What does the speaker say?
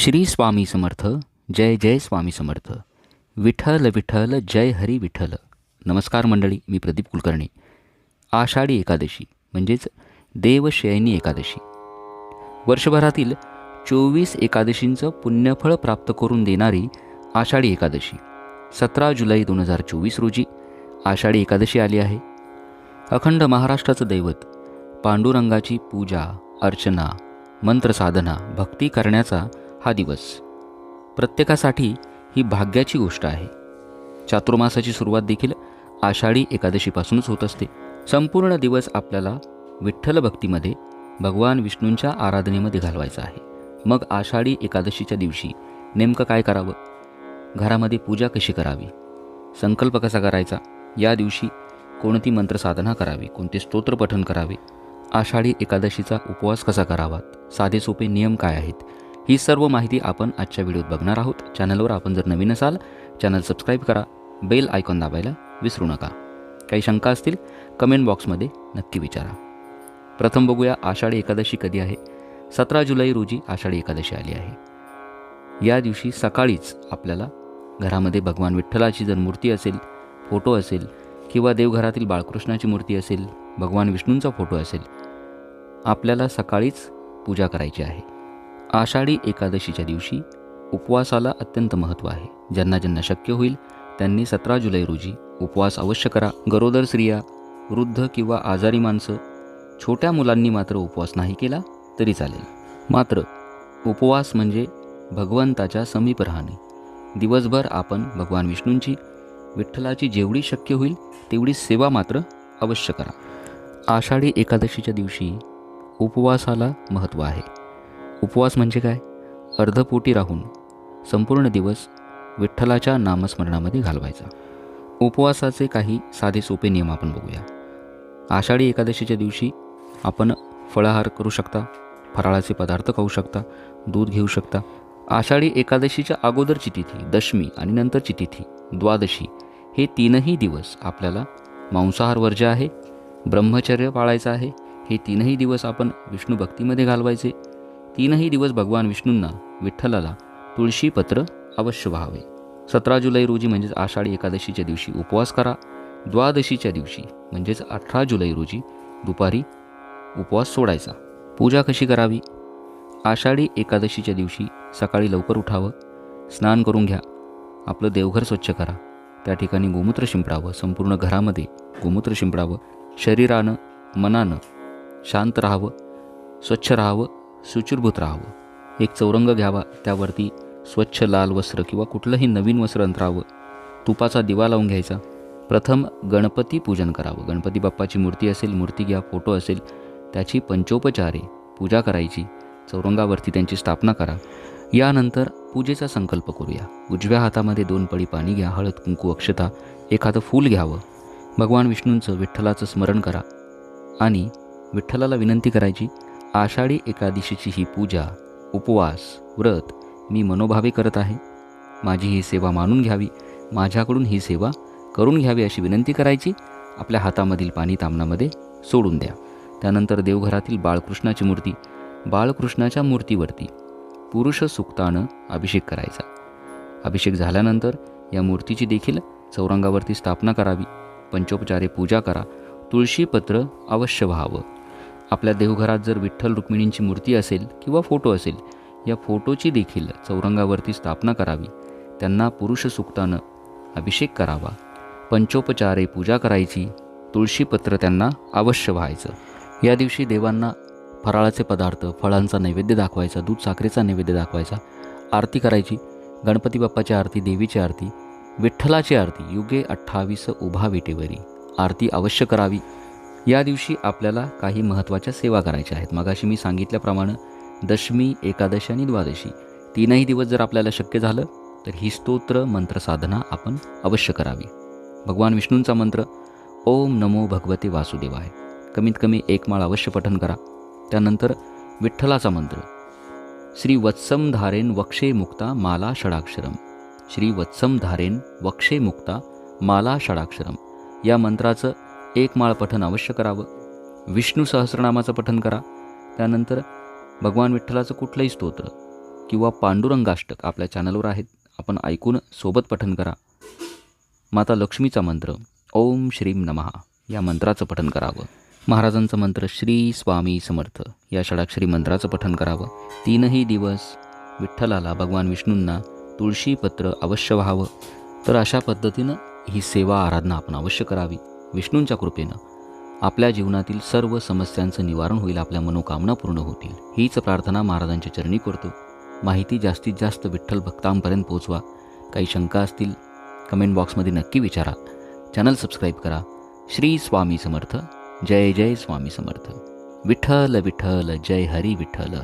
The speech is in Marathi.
श्री स्वामी समर्थ जय जय स्वामी समर्थ. विठ्ठल विठ्ठल जय हरी विठ्ठल. नमस्कार मंडळी मी प्रदीप कुलकर्णी. आषाढी एकादशी म्हणजेच देवशयनी एकादशी. वर्षभरातील चोवीस एकादशींचं पुण्यफळ प्राप्त करून देणारी आषाढी एकादशी सतरा जुलै दोन हजार चोवीस रोजी आषाढी एकादशी आली आहे. अखंड महाराष्ट्राचं दैवत पांडुरंगाची पूजा अर्चना मंत्रसाधना भक्ती करण्याचा हा दिवस. प्रत्येकासाठी ही भाग्याची गोष्ट आहे. चातुर्मासाची सुरुवात देखील आषाढी एकादशीपासूनच होत असते. संपूर्ण दिवस आपल्याला विठ्ठल भक्तीमध्ये भगवान विष्णूंच्या आराधनेमध्ये घालवायचा आहे. मग आषाढी एकादशीच्या दिवशी नेमकं काय करावं? घरामध्ये पूजा कशी करावी? संकल्प कसा करायचा? या दिवशी कोणती मंत्रसाधना करावी? कोणते स्तोत्रपठन करावे? आषाढी एकादशीचा उपवास कसा करावा? साधे सोपे नियम काय आहेत? ही सर्व माहिती आपण आजच्या व्हिडिओत बघणार आहोत. चॅनलवर आपण जर नवीन असाल चॅनल सबस्क्राईब करा. बेल आयकॉन दाबायला विसरू नका. काही शंका असतील कमेंट बॉक्समध्ये नक्की विचारा. प्रथम बघूया आषाढी एकादशी कधी आहे? सतरा जुलै रोजी आषाढी एकादशी आली आहे. या दिवशी सकाळीच आपल्याला घरामध्ये भगवान विठ्ठलाची जर मूर्ती असेल फोटो असेल किंवा देवघरातील बाळकृष्णाची मूर्ती असेल भगवान विष्णूंचा फोटो असेल आपल्याला सकाळीच पूजा करायची आहे. आषाढी एकादशीच्या दिवशी उपवासाला अत्यंत महत्त्व आहे. ज्यांना ज्यांना शक्य होईल त्यांनी सतरा जुलै रोजी उपवास अवश्य करा. गरोदर स्त्रिया वृद्ध किंवा आजारी माणसं छोट्या मुलांनी मात्र उपवास नाही केला तरी चालेल. मात्र उपवास म्हणजे भगवंताच्या समीप राहणे. दिवसभर आपण भगवान विष्णूंची विठ्ठलाची जेवढी शक्य होईल तेवढी सेवा मात्र अवश्य करा. आषाढी एकादशीच्या दिवशी उपवासाला महत्त्व आहे. उपवास म्हणजे काय? अर्धपोटी राहून संपूर्ण दिवस विठ्ठलाच्या नामस्मरणामध्ये घालवायचा. उपवासाचे काही साधे सोपे नियम आपण बघूया. आषाढी एकादशीच्या दिवशी आपण फळाहार करू शकता फराळाचे पदार्थ खाऊ शकता दूध घेऊ शकता. आषाढी एकादशीच्या अगोदरची तिथी दशमी आणि नंतरची तिथी द्वादशी हे तीनही दिवस आपल्याला मांसाहार वर्ज्य आहे ब्रह्मचर्य पाळायचं आहे हे तीनही दिवस आपण विष्णू भक्तीमध्ये घालवायचे. तीनही दिवस भगवान विष्णूंना विठ्ठलाला तुळशीपत्र अवश्य व्हावे. सतरा जुलै रोजी म्हणजेच आषाढी एकादशीच्या दिवशी उपवास करा. द्वादशीच्या दिवशी म्हणजेच अठरा जुलै रोजी दुपारी उपवास सोडायचा. पूजा कशी करावी? आषाढी एकादशीच्या दिवशी सकाळी लवकर उठावं स्नान करून घ्या आपलं देवघर स्वच्छ करा. त्या ठिकाणी गोमूत्र शिंपडावं संपूर्ण घरामध्ये गोमूत्र शिंपडावं शरीरानं मनानं शांत राहावं स्वच्छ राहावं सुचिरभूत राहावं. एक चौरंग घ्यावा त्यावरती स्वच्छ लाल वस्त्र किंवा कुठलंही नवीन वस्त्र अंतरावं. तुपाचा दिवा लावून घ्यायचा. प्रथम गणपती पूजन करावं. गणपती बाप्पाची मूर्ती असेल मूर्ती घ्या फोटो असेल त्याची पंचोपचारे पूजा करायची. चौरंगावरती त्यांची स्थापना करा. यानंतर पूजेचा संकल्प करूया. उजव्या हातामध्ये दोन पळी पाणी घ्या हळद कुंकू अक्षता एखादं फूल घ्यावं. भगवान विष्णूंचं विठ्ठलाचं स्मरण करा. आणि विठ्ठलाला विनंती करायची आषाढी एकादशीची ही पूजा उपवास व्रत मी मनोभावे करत आहे. माझी ही सेवा मानून घ्यावी माझ्याकडून ही सेवा करून घ्यावी अशी विनंती करायची. आपल्या हातामधील पाणी तामणामध्ये सोडून द्या. त्यानंतर देवघरातील बाळकृष्णाची मूर्ती बाळकृष्णाच्या मूर्तीवरती पुरुष सुक्तानं अभिषेक करायचा. अभिषेक झाल्यानंतर या मूर्तीची देखील चौरंगावरती स्थापना करावी. पंचोपचारे पूजा करा. तुळशीपत्र अवश्य व्हावं. आपल्या देवघरात जर विठ्ठल रुक्मिणींची मूर्ती असेल किंवा फोटो असेल या फोटोची देखील चौरंगावरती स्थापना करावी. त्यांना पुरुष सुक्तानं अभिषेक करावा. पंचोपचारे पूजा करायची. तुळशीपत्र त्यांना अवश्य व्हायचं. या दिवशी देवांना फराळाचे पदार्थ फळांचा नैवेद्य दाखवायचा दूध साखरेचा नैवेद्य दाखवायचा आरती करायची. गणपती बाप्पाची आरती देवीची आरती विठ्ठलाची आरती युगे अठ्ठावीस उभा विटेवरी. आरती अवश्य करावी. या दिवशी आपल्याला काही महत्त्वाच्या सेवा करायच्या आहेत. मगाशी मी सांगितल्याप्रमाणे दशमी एकादशी आणि द्वादशी तीनही दिवस जर आपल्याला शक्य झालं तर ही स्तोत्र मंत्रसाधना आपण अवश्य करावी. भगवान विष्णूंचा मंत्र ओम नमो भगवते वासुदेवाय. कमीत कमी एक माळ अवश्य पठन करा. त्यानंतर विठ्ठलाचा मंत्र श्री वत्सम धारेन वक्षे मुक्ता माला षडाक्षरम. श्री वत्सम धारेन वक्षे मुक्ता माला षडाक्षरम. या मंत्राचं एक माळ पठन अवश्य करावं. विष्णू सहस्रनामाचं पठन करा. त्यानंतर भगवान विठ्ठलाचं कुठलंही स्तोत्र किंवा पांडुरंगाष्टक आपल्या चॅनलवर आहेत आपण ऐकून सोबत पठन करा. माता लक्ष्मीचा मंत्र ओम श्रीम नमः या मंत्राचं पठन करावं. महाराजांचं मंत्र श्री स्वामी समर्थ या षडाक्षरी मंत्राचं पठन करावं. तीनही दिवस विठ्ठलाला भगवान विष्णूंना तुळशीपत्र अवश्य व्हावं. तर अशा पद्धतीनं ही सेवा आराधना आपण अवश्य करावी. विष्णूंच्या कृपेनं आपल्या जीवनातील सर्व समस्यांचं निवारण होईल आपल्या मनोकामना पूर्ण होतील. हीच प्रार्थना महाराजांच्या चरणी करतो. माहिती जास्तीत जास्त विठ्ठल भक्तांपर्यंत पोहोचवा. काही शंका असतील कमेंट बॉक्समध्ये नक्की विचारा. चॅनल सबस्क्राईब करा. श्री स्वामी समर्थ. जय जय स्वामी समर्थ. विठ्ठल विठ्ठल जय हरी विठ्ठल.